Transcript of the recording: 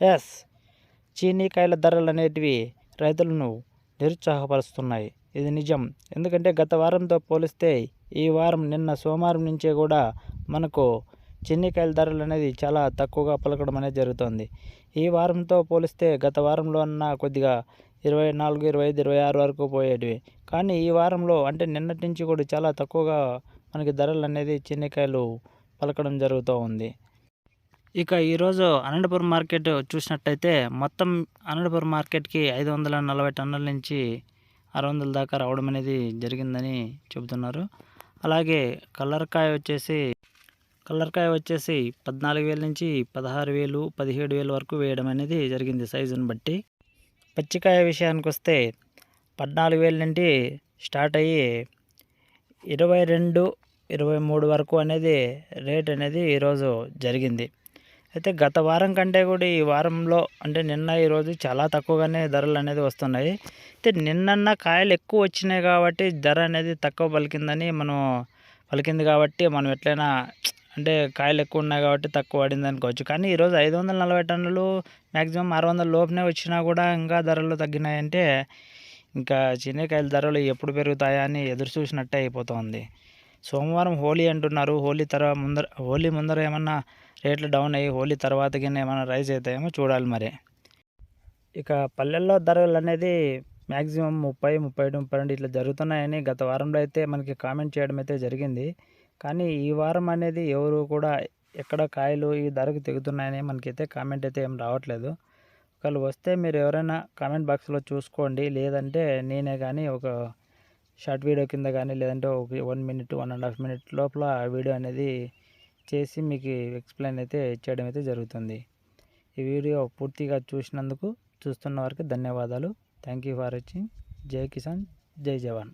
Yes. చీనీకాయల ధరలు అనేటివి రైతులను నిరుత్సాహపరుస్తున్నాయి. ఇది నిజం. ఎందుకంటే గత వారంతో పోలిస్తే ఈ వారం నిన్న సోమవారం నుంచే కూడా మనకు చిన్నికాయల ధరలు అనేది చాలా తక్కువగా పలకడం అనేది జరుగుతుంది. ఈ వారంతో పోలిస్తే గత వారంలో అన్న కొద్దిగా ఇరవై నాలుగు ఇరవై ఐదు ఇరవై ఆరు వరకు పోయేటివి. కానీ ఈ వారంలో అంటే నిన్నటి నుంచి కూడా చాలా తక్కువగా మనకి ధరలు అనేది చిన్నికాయలు పలకడం జరుగుతూ ఉంది ఇక ఈరోజు అనంతపురం మార్కెట్ చూసినట్టయితే మొత్తం అనంతపురం మార్కెట్కి ఐదు వందల నలభై టన్నుల నుంచి ఆరు వందల దాకా రావడం అనేది జరిగిందని చెబుతున్నారు. అలాగే కలర్కాయ వచ్చేసి కలర్కాయ వచ్చేసి పద్నాలుగు వేల నుంచి పదహారు వేలు పదిహేడు వేలు వరకు వేయడం అనేది జరిగింది సైజుని బట్టి. పచ్చికాయ విషయానికి వస్తే పద్నాలుగు వేల నుండి స్టార్ట్ అయ్యి ఇరవై రెండు ఇరవై మూడు వరకు అనేది రేట్ అనేది ఈరోజు జరిగింది. అయితే గత వారం కంటే కూడా ఈ వారంలో అంటే నిన్న ఈరోజు చాలా తక్కువగానే ధరలు అనేది వస్తున్నాయి. అయితే నిన్న కాయలు ఎక్కువ వచ్చినాయి కాబట్టి ధర అనేది తక్కువ పలికిందని మనం పలికింది కాబట్టి మనం ఎట్లయినా అంటే కాయలు ఎక్కువ ఉన్నాయి కాబట్టి తక్కువ పడింది అనుకోవచ్చు. కానీ ఈరోజు ఐదు వందల నలభై టన్నులు మ్యాక్సిమం ఆరు వందల లోపునే వచ్చినా కూడా ఇంకా ధరలు తగ్గినాయంటే ఇంకా చిన్నకాయల ధరలు ఎప్పుడు పెరుగుతాయా అని ఎదురు చూసినట్టే అయిపోతుంది. సోమవారం హోలీ అంటున్నారు. హోలీ తర్వాత ముందర హోలీ ముందర ఏమన్నా రేట్లు డౌన్ అయ్యి హోలీ తర్వాత కింద ఏమైనా రైజ్ అవుతాయేమో చూడాలి మరి. ఇక పల్లెల్లో ధరలు అనేది మ్యాక్సిమం ముప్పై ముప్పై ముప్పై రెండు ఇట్లా జరుగుతున్నాయని గత వారంలో అయితే మనకి కామెంట్ చేయడం అయితే జరిగింది. కానీ ఈ వారం అనేది ఎవరు కూడా ఎక్కడ కాయలు ఈ ధరకు తెగుతున్నాయని మనకైతే కామెంట్ అయితే ఏం రావట్లేదు. ఒకవేళ వస్తే మీరు ఎవరైనా కామెంట్ బాక్స్లో చూసుకోండి. లేదంటే నేనే కానీ ఒక షార్ట్ వీడియో కింద కానీ లేదంటే ఒక one minute one and half minute లోపల ఆ వీడియో అనేది చేసి మీకు ఎక్స్ప్లెయిన్ అయితే చేయడం అయితే జరుగుతుంది. ఈ వీడియో పూర్తిగా చూసినందుకు చూస్తున్న వారికి ధన్యవాదాలు. థ్యాంక్ యూ ఫర్ వాచింగ్ జై కిసాన్ జై జవాన్